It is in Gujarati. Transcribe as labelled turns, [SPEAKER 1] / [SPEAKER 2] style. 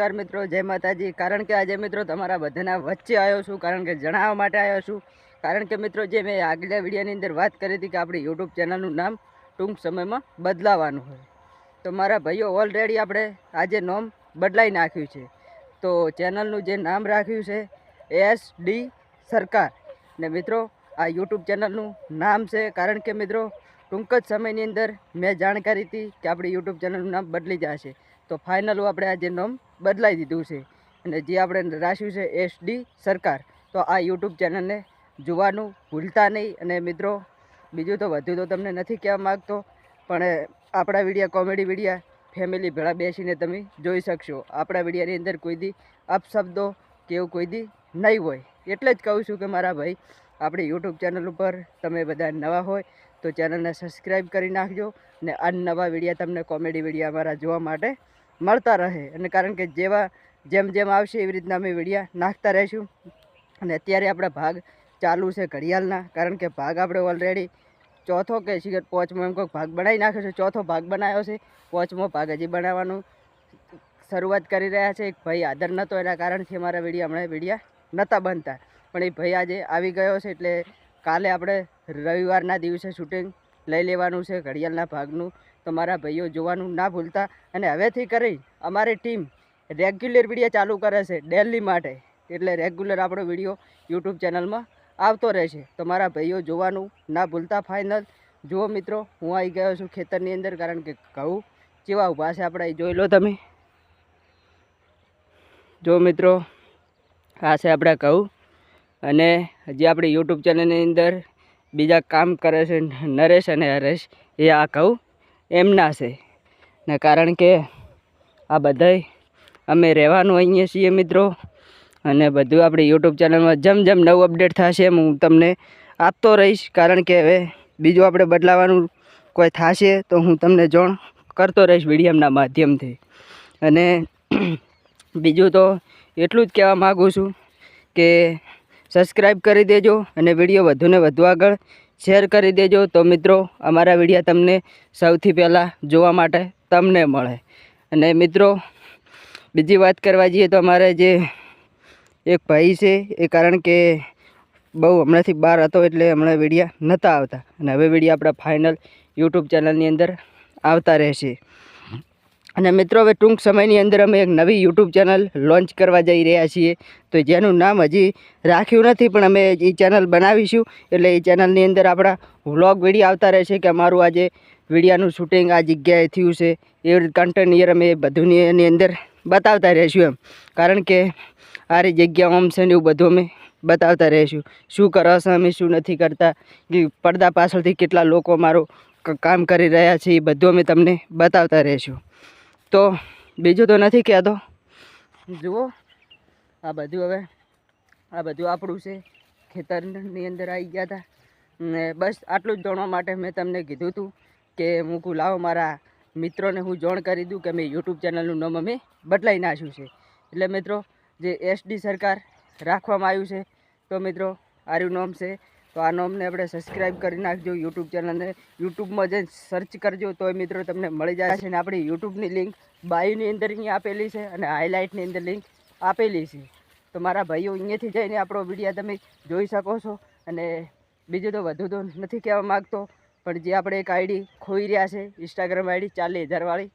[SPEAKER 1] નમસ્કાર મિત્રો, જય માતાજી. કારણ કે આજે મિત્રો તમારા બધાના વચ્ચે આવ્યો છું, કારણ કે જણાવવા માટે આવ્યો છું. કારણ કે મિત્રો, જે મેં આગલા વિડીયોની અંદર વાત કરી હતી કે આપણી યુટ્યુબ ચેનલનું નામ ટૂંક સમયમાં બદલાવાનું હોય. તો મારા ભાઈઓ ઓલરેડી આપણે આજે નામ બદલાઈ નાખ્યું છે. તો ચેનલનું જે નામ રાખ્યું છે, એસ ડી સરકાર. ને મિત્રો, આ યુટ્યુબ ચેનલનું નામ છે, કારણ કે મિત્રો, ટૂંક જ સમયની અંદર મેં જાણકારી હતી કે આપણી યુટ્યુબ ચેનલનું નામ બદલી જશે. તો ફાઇનલ આપણે આજે નામ બદલાઈ દીધું છે. અને જે આપણે રાખ્યું છે એસડી સરકાર, તો આ યુટ્યુબ ચેનલને જોવાનું ભૂલતા નહીં. અને મિત્રો, બીજું તો વધુ તો તમને નથી કહેવા માગતો, પણ આપણા વિડીયા કોમેડી વિડીયા ફેમિલી ભેળા બેસીને તમે જોઈ શકશો. આપણા વિડીયાની અંદર કોઈ દી અપશબ્દો કે એવું કોઈ દી નહીં હોય. એટલે જ કહું છું કે મારા ભાઈ, આપણી યુટ્યુબ ચેનલ ઉપર તમે બધા નવા હોય, તો ચેનલને સબસ્ક્રાઈબ કરી નાખજો. ને આ નવા વિડીયા તમને કોમેડી વિડીયા અમારા જોવા માટે મળતા રહે. અને કારણ કે જેવા જેમ જેમ આવશે એવી રીતના અમે વિડીયા નાખતા રહીશું. અને અત્યારે આપણા ભાગ ચાલુ છે ઘડિયાળના. કારણ કે ભાગ આપણે ઓલરેડી ચોથો કે સિગર પોચમો એમ કોઈક ભાગ બનાવી નાખ્યો છે. ચોથો ભાગ બનાવ્યો છે. પોચમો ભાગ હજી બનાવવાનું શરૂઆત કરી રહ્યા છે. એક ભાઈ આદર નહોતો એના કારણથી અમારા વિડીયા હમણાં વિડીયા નહોતા બનતા. પણ એ ભાઈ આજે આવી ગયો છે. એટલે કાલે આપણે રવિવારના દિવસે શૂટિંગ લઈ લેવાનું છે ઘડિયાળના ભાગનું. તો મારા ભાઈઓ જોવાનું ના ભૂલતા. અને હવેથી કરી અમારી ટીમ રેગ્યુલર વીડિયો ચાલુ કરે છે ડેલી માટે. એટલે રેગ્યુલર આપણો વીડિયો યુટ્યુબ ચેનલમાં આવતો રહેશે તો મારા ભાઈઓ જોવાનું ના ભૂલતા. ફાઇનલ, જુઓ મિત્રો, હું આવી ગયો છું ખેતરની અંદર કારણ કે ઘઉં કેવા ઊભા છે આપણે જોઈ લો તમે. જો મિત્રો, આ છે આપણા ઘઉં. અને હજી આપણી યુટ્યુબ ચેનલની અંદર બીજા કામ કરે છે નરેશ અને હરેશ, એ આ કહું, એમના છે. ને કારણ કે આ બધાય અમે રહેવાનું અહીંયા છીએ મિત્રો, અને બધું આપણી યુટ્યુબ ચેનલમાં જેમ જેમ નવું અપડેટ થશે એમ હું તમને આપતો રહીશ. કારણ કે હવે બીજું આપણે બદલાવાનું કોઈ થશે તો હું તમને જોણ કરતો રહીશ વિડીયમના માધ્યમથી. અને બીજું તો એટલું જ કહેવા માગું છું કે સબસ્ક્રાઈબ કરી દેજો અને વીડિયો વધુને વધુ આગળ શેર કરી દેજો. તો મિત્રો, અમારા વીડિયો તમને સૌથી પહેલાં જોવા માટે તમને મળે. અને મિત્રો, બીજી વાત કરવા જઈએ તો અમારે જે એક ભાઈ છે, એ કારણ કે બહુ હમણાંથી બહાર હતો એટલે હમણાં વિડીયા નહોતા આવતા. અને હવે વિડીયા આપણા ફાઇનલ યુટ્યુબ ચેનલની અંદર આવતા રહેશે. અને મિત્રો, હવે ટૂંક સમયની અંદર અમે એક નવી યુટ્યુબ ચેનલ લોન્ચ કરવા જઈ રહ્યા છીએ. તો જેનું નામ હજી રાખ્યું નથી, પણ અમે એ ચેનલ બનાવીશું. એટલે એ ચેનલની અંદર આપણા વ્લોગ વીડિયો આવતા રહેશે કે અમારું આજે વિડીયાનું શૂટિંગ આ જગ્યાએ થયું છે. એ કન્ટેન્ટ યર અમે બધુંની એની અંદર બતાવતા રહીશું એમ. કારણ કે આ જગ્યા ઓમ છે ને એવું બધું અમે બતાવતા રહીશું. શું કરો છો અમે, શું નથી કરતા. કે પડદા પાછળથી કેટલા લોકો મારું કામ કરી રહ્યા છે, એ બધું અમે તમને બતાવતા રહીશું. તો બીજું તો નથી કહેતો. જુઓ, આ બધું હવે, આ બધું આપણું છે. ખેતરની અંદર આવી ગયા હતા. ને બસ આટલું જ જાણવા માટે મેં તમને કીધું હતું કે હું લાવો મારા મિત્રોને હું જોણ કરી દઉં કે મેં યુટ્યુબ ચેનલનું નામ અમે બદલાઈ નાખ્યું છે. એટલે મિત્રો, જે એસડી સરકાર રાખવામાં આવ્યું છે, તો મિત્રો, આર્યું નામ છે તો આનો અમને આપણે સબસ્ક્રાઈબ કરી નાખજો યુટ્યુબ ચેનલને યુટ્યુબમાં જઈને સર્ચ કરજો તો એ મિત્રો તમને મળી જાય છે અને આપણી યુટ્યુબની લિંક બાયોની અંદર અહીંયા આપેલી છે અને હાઇલાઇટની અંદર લિંક આપેલી છે. તો મારા ભાઈઓ અહીંયાથી જઈને આપણો વીડિયો તમે જોઈ શકો છો. અને બીજું તો વધુ તો નથી કહેવા માગતો, પણ જે આપણે એક આઈડી ખોઈ રહ્યા છે ઇન્સ્ટાગ્રામ આઈડી ચાલીસ હજારવાળી